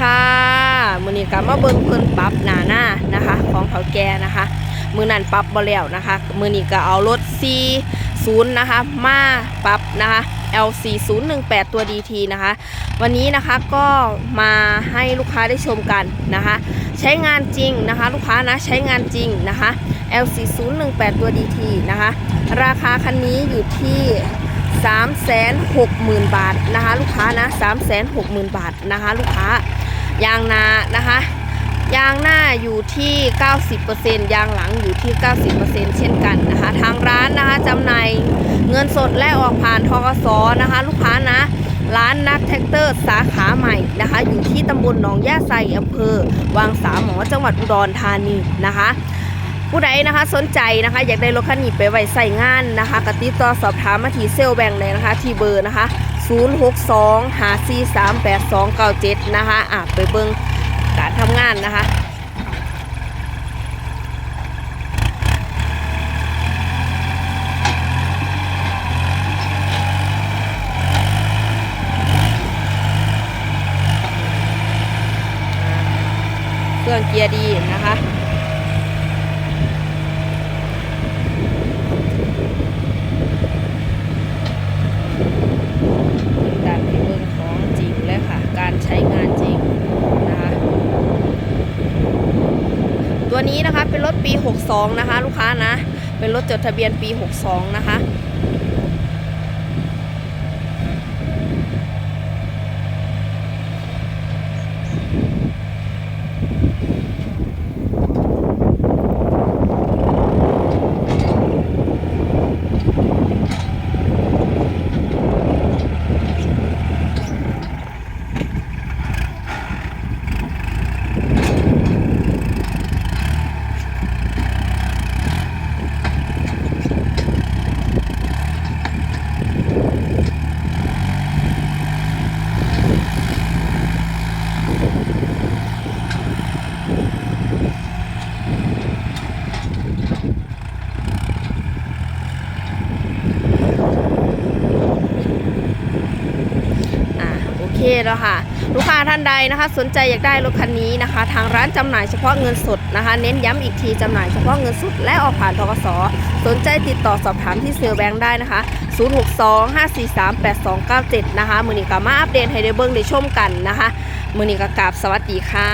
ค่ะมือนี้ก็มาเบิ่งเพิ่นปรับหนาหน้านะคะ ของเขาแกนะคะ มือนั้นปรับบ่แล้วนะคะ มือนี้ก็เอารถ C0 นะคะ มาปรับนะคะ L4018 ตัว DT นะคะ วันนี้นะคะก็มาให้ลูกค้าได้ชมกันนะคะ ใช้งานจริงนะคะ ลูกค้านะใช้งานจริงนะคะ L4018 ตัว DT นะคะ ราคาคันนี้อยู่ที่360,000 บาทนะคะ ลูกค้านะ360,000 บาทนะคะ ลูกค้า ยางนานะคะ ยางหน้าอยู่ที่ 90%ยางหลังอยู่ที่ 90%เช่นกันนะคะ ทางร้านนะคะจำหน่ายเงินสดและออกผ่านทกสนะคะ ลูกค้านะร้านนักแท็กเตอร์สาขาใหม่นะคะ อยู่ที่ตำบลหนองย่าไซอำเภอวังสามหมอจังหวัดอุดรธานีนะคะผู้ใดนะคะสนใจนะคะอยากได้รถคันนี้ไปไว้ใส่งานนะคะกติดต่อสอบถามมาที่เซลลแบงค์เลยนะคะ ที่เบอร์นะคะ 062 5 4 3 8 2 9 7 นะคะอะไปเบิ่งการทำงานนะคะเครื่องเกียร์ดีนะคะ การให้เบิ่งของจริงเลยค่ะ การใช้งานจริงนะคะ ตัวนี้นะคะ เป็นรถปี 62 นะคะ ลูกค้านะ เป็นรถจดทะเบียนปี 62 นะคะ อ่ โอเคแล้วค่ะ ลูกค้าท่านใดนะคะ สนใจอยากได้รถคันนี้นะคะ ทางร้านจำหน่ายเฉพาะเงินสดนะคะ เน้นย้ำอีกทีจำหน่ายเฉพาะเงินสดและออกผ่านทกสสนใจติดต่อสอบถามที่เซลลแบงค์ได้นะคะ 062 543 8297 นะคะมือนี้ก็มาอัปเดตให้ได้เบิ้งได้ชมกันนะคะมือนี้ก็กราบสวัสดีค่ะ